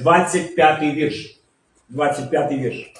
25 вірш. 25 вірш.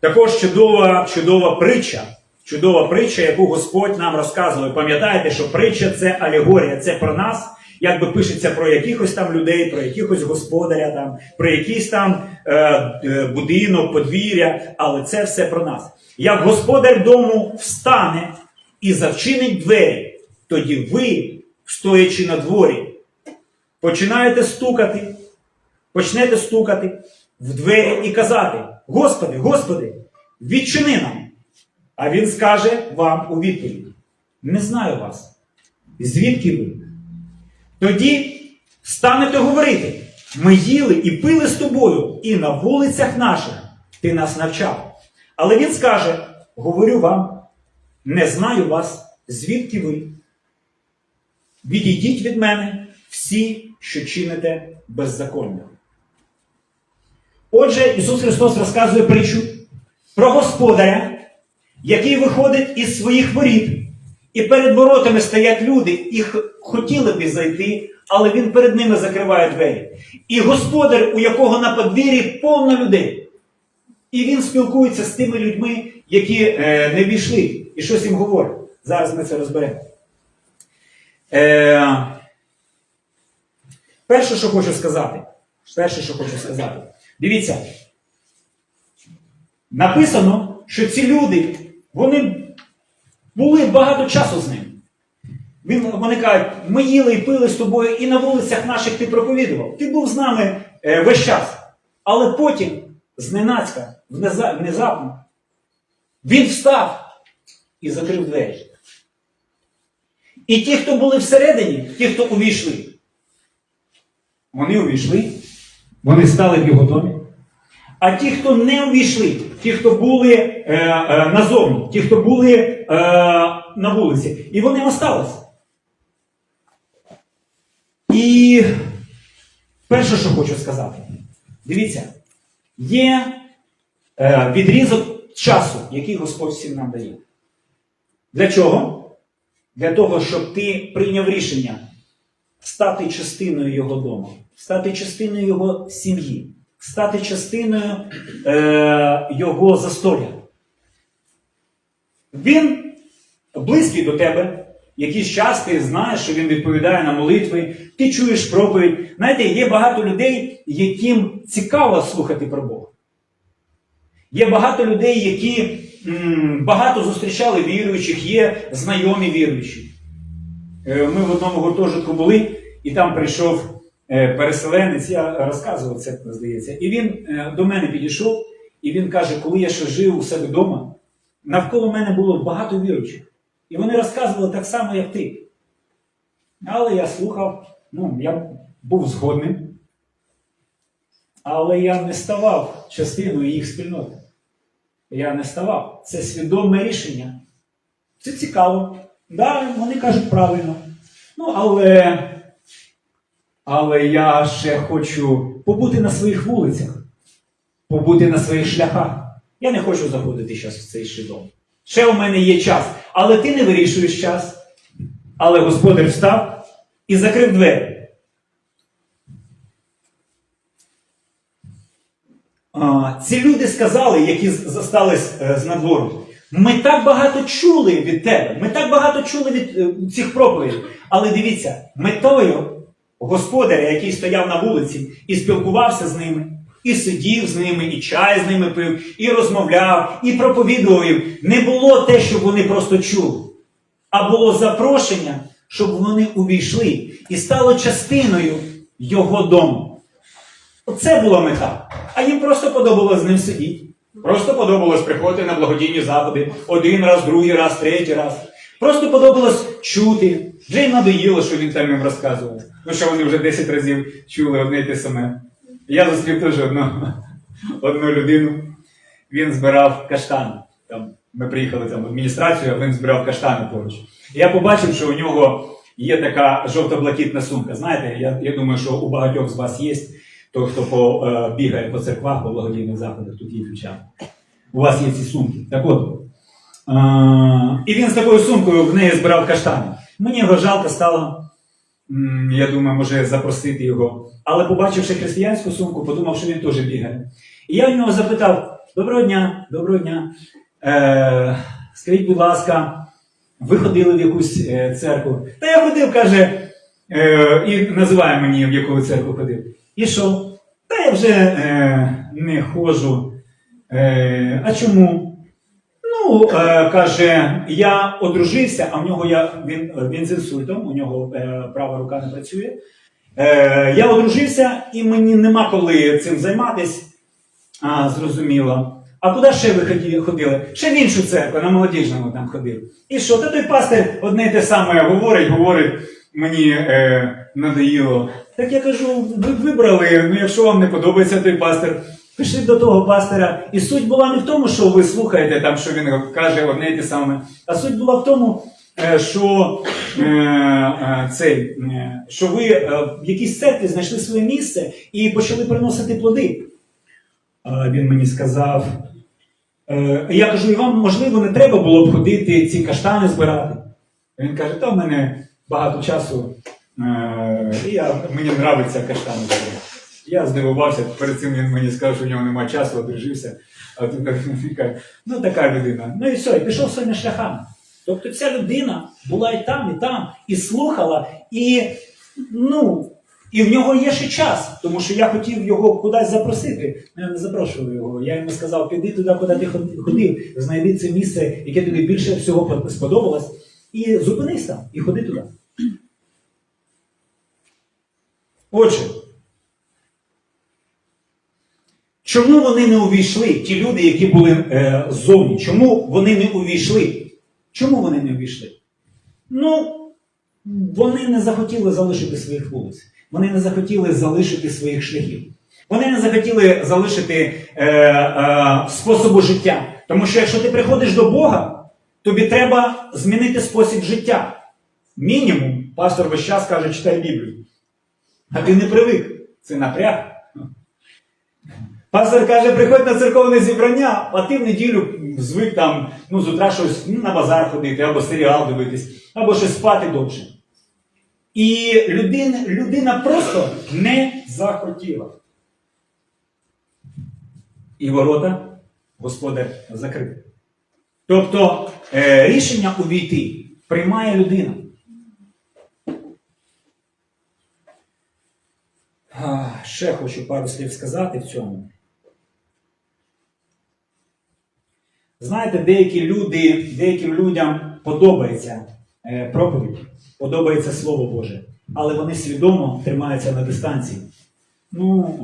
Також чудова, чудова притча, чудова притча, яку Господь нам розказує. Пам'ятаєте, що притча це алегорія, це про нас. Якби пишеться про якихось там людей, про якихось господаря, там, про якийсь там е, е, будинок, подвір'я, але це все про нас. Як господар дому встане і завчинить двері, тоді ви, стоячи на дворі, починаєте стукати, почнете стукати в двері і казати: Господи, Господи, відчини нам. А він скаже вам у відповідь: Не знаю вас. Звідки ви? Тоді станете говорити: ми їли і пили з тобою, і на вулицях наших ти нас навчав. Але він скаже: Говорю вам, не знаю вас, звідки ви. Відійдіть від мене всі, що чините беззаконня. Отже, Ісус Христос розказує притчу про господаря, який виходить із своїх воріт, і перед воротами стоять люди, і хотіли б зайти, але він перед ними закриває двері. І господар, у якого на подвір'ї повно людей. І він спілкується з тими людьми, які е, не війшли, і щось їм говорить. Зараз ми це розберемо. Е, перше, що хочу сказати, перше, що хочу сказати. Дивіться, написано, що ці люди, вони були багато часу з ним. Він, вони кажуть, ми їли і пили з тобою, і на вулицях наших ти проповідував. Ти був з нами е, весь час. Але потім, зненацька, внезапно, він встав і закрив двері. І ті, хто були всередині, ті, хто увійшли, вони увійшли, вони стали в його домі. А ті, хто не увійшли, ті, хто були е, е, назовні, ті, хто були е, на вулиці, і вони осталися. І перше, що хочу сказати, дивіться, є е, відрізок часу, який Господь всім нам дає. Для чого? Для того, щоб ти прийняв рішення стати частиною його дому, стати частиною його сім'ї, стати частиною е, його застолля. Він близький до тебе, якийсь час ти знаєш, що він відповідає на молитви, ти чуєш проповідь. Знаєте, є багато людей, яким цікаво слухати про Бога. Є багато людей, які м, багато зустрічали віруючих, є знайомі віруючі. Е, Ми в одному гуртожитку були, і там прийшов е, переселенець, я розказував це, здається. І він е, до мене підійшов, і він каже, коли я ще жив у себе вдома, навколо мене було багато віруючих. І вони розказували так само, як ти. Але я слухав, ну, я був згодним. Але я не ставав частиною їх спільноти. Я не ставав. Це свідоме рішення. Це цікаво. Да, вони кажуть правильно. Ну, але, але я ще хочу побути на своїх вулицях, побути на своїх шляхах. Я не хочу заходити зараз в цей ще дом. Ще у мене є час. Але ти не вирішуєш час. Але господар встав і закрив двері. Ці люди сказали, які застались е, з надвору, ми так багато чули від тебе, ми так багато чули від е, цих проповідей. Але дивіться, метою господаря, який стояв на вулиці і спілкувався з ними, і сидів з ними, і чай з ними пив, і розмовляв, і проповідував їм, не було те, що вони просто чули, а було запрошення, щоб вони увійшли і стало частиною його дому. Оце була мета. А їм просто подобалось з ним сидіти. Просто подобалось приходити на благодійні заходи один раз, другий раз, третій раз. Просто подобалось чути. Вже їм надоїло, що він там їм розказував. Ну що вони вже 10 разів чули одне й те саме. Я зустрів теж одну, одну людину. Він збирав каштани. Там, ми приїхали там в адміністрацію, а він збирав каштани поруч. Я побачив, що у нього є така жовто-блакитна сумка. Знаєте, я, я думаю, що у багатьох з вас є. Той, хто по, е, бігає по церквах, по благодійних заходах, тут є ключа. У вас є ці сумки. Так от. Е, і він з такою сумкою в неї збирав каштани. Мені його жалко стало. я думаю, може запросити його. Але побачивши християнську сумку, подумав, що він теж бігає. І я в нього запитав: Доброго дня, доброго дня. Е, скажіть, будь ласка, ви ходили в якусь е, церкву? Та я ходив, каже, е, і називає мені, в яку церкву ходив. І що? Та я вже е, не ходжу. Е, а чому? Ну, е, каже, я одружився, а в нього я, він, він з інсультом, у нього е, права рука не працює. Е, я одружився, і мені нема коли цим займатися. Зрозуміло. А куди ще ви ходили? Ще в іншу церкву, на молодіжному там ходив. І що? Та той пастир одне й те саме говорить, говорить, мені е, надоїло. Так я кажу, ви вибрали, ну якщо вам не подобається той пастир, пішли до того пастора. І суть була не в тому, що ви слухаєте там, що він каже одне й те саме, а суть була в тому, е, що, е, е, цей, е, що ви е, в якійсь церкві знайшли своє місце і почали приносити плоди. А він мені сказав. Е, я кажу, і вам, можливо, не треба було б ходити ці каштани збирати. Він каже, та в мене багато часу, е, і я, мені подобається збирати. Я здивувався, перед цим він мені сказав, що в нього немає часу, одружився. А тут каже, ну така людина. Ну і все, і пішов своїми шляхами. Тобто ця людина була і там, і там, і слухала, і ну. І в нього є ще час, тому що я хотів його кудись запросити. Ну, Я не запрошував його. Я йому сказав, піди туди, куди ти ходив, знайди це місце, яке тобі більше всього сподобалось, і зупинись там, і ходи туди. Отже, чому вони не увійшли, ті люди, які були е, ззовні, чому вони не увійшли? Чому вони не увійшли? Ну, вони не захотіли залишити своїх вулиць. Вони не захотіли залишити своїх шляхів. Вони не захотіли залишити е, е, способу життя. Тому що якщо ти приходиш до Бога, тобі треба змінити спосіб життя. Мінімум, пастор весь час каже, читай Біблію. А ти не привик. Це напряг. Пастор каже, приходь на церковне зібрання, а ти в неділю звик там, ну, з утра щось ну, на базар ходити, або серіал дивитись, або щось спати довше. І людина, людина просто не захотіла. І ворота господар закрив. Тобто рішення увійти приймає людина. Ще хочу пару слів сказати в цьому. Знаєте, деякі люди, деяким людям подобається е, проповідь, подобається Слово Боже, але вони свідомо тримаються на дистанції. Ну,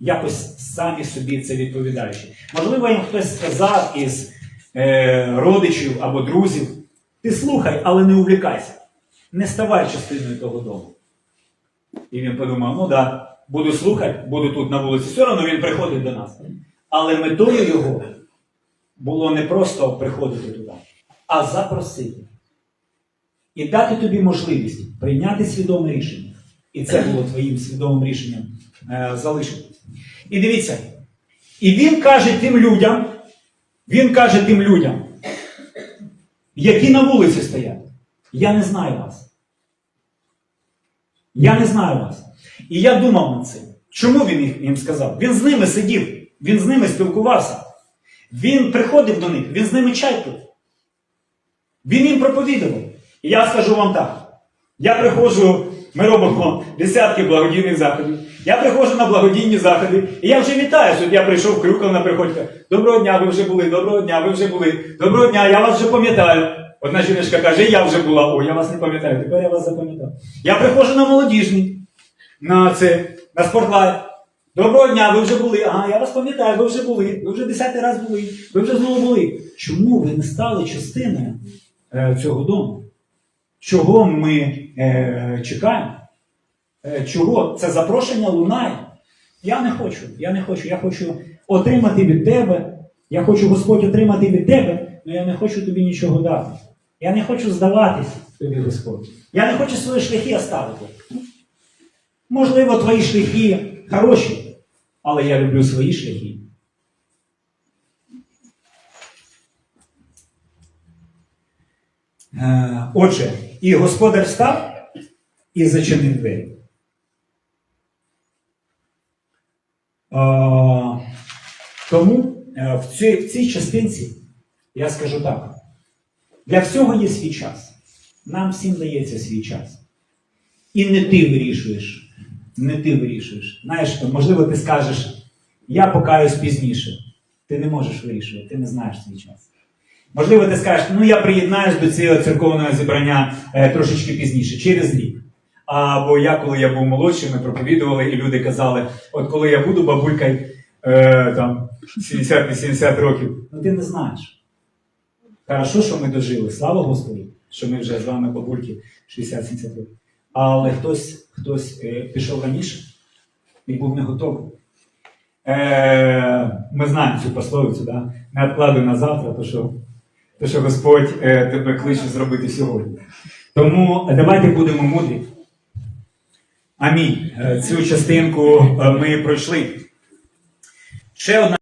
якось самі собі це відповідаючи. Можливо, їм хтось сказав із е, родичів або друзів: ти слухай, але не увлікайся. Не ставай частиною того дому. І він подумав: ну да, буду слухати, буду тут на вулиці. Все одно він приходить до нас. Але метою його було не просто приходити туди, а запросити. І дати тобі можливість прийняти свідоме рішення. І це було твоїм свідомим рішенням е, залишитись. І дивіться, і він каже тим людям, він каже тим людям, які на вулиці стоять, я не знаю вас. Я не знаю вас. І я думав над цим. Чому він їм сказав? Він з ними сидів, він з ними спілкувався. Він приходив до них, він з ними чай пив. Він їм проповідував. І я скажу вам так: я приходжу, ми робимо десятки благодійних заходів. Я приходжу на благодійні заходи, і я вже вітаю, що я прийшов в Крюков на приходька. Доброго дня, ви вже були, доброго дня, ви вже були. Доброго дня, я вас вже пам'ятаю. Одна жіночка каже, я вже була, о, я вас не пам'ятаю, тепер я вас запам'ятав. Я приходжу на молодіжний, на це, на спортлайф. Доброго дня, ви вже були. Ага, я вас пам'ятаю, ви вже були. Ви вже десятий раз були. Ви вже знову були. Чому ви не стали частиною е, цього дому? Чого ми е, чекаємо? Е, чого це запрошення лунає? Я не хочу. Я не хочу. Я хочу отримати від тебе. Я хочу Господь отримати від тебе, але я не хочу тобі нічого дати. Я не хочу здаватись тобі, Господь. Я не хочу свої шляхи оставити. Можливо, твої шляхи хороші, але я люблю свої шляхи. Отже, і господар став і зачинив двері. Тому е, в цій, в цій частинці я скажу так: для всього є свій час. Нам всім дається свій час. І не ти вирішуєш. Не ти вирішуєш. Знаєш, можливо, ти скажеш, я покаюсь пізніше. Ти не можеш вирішувати, ти не знаєш свій час. Можливо, ти скажеш, ну я приєднаюсь до цього церковного зібрання е, трошечки пізніше, через рік. Або я, коли я був молодшим, ми проповідували, і люди казали, от коли я буду бабулькою е, там 70-80 років, ну ти не знаєш. Хорошо, що ми дожили, слава Господу, що ми вже з вами бабульки 60-70 років. Але хтось, хтось е, пішов раніше і був не готовий. Е, ми знаємо цю пословицю, да? не відкладуй на завтра, то що, то, що Господь е, тебе кличе зробити сьогодні. Тому давайте будемо мудрі. Амінь. Е, Цю частинку е, ми пройшли. Ще одна.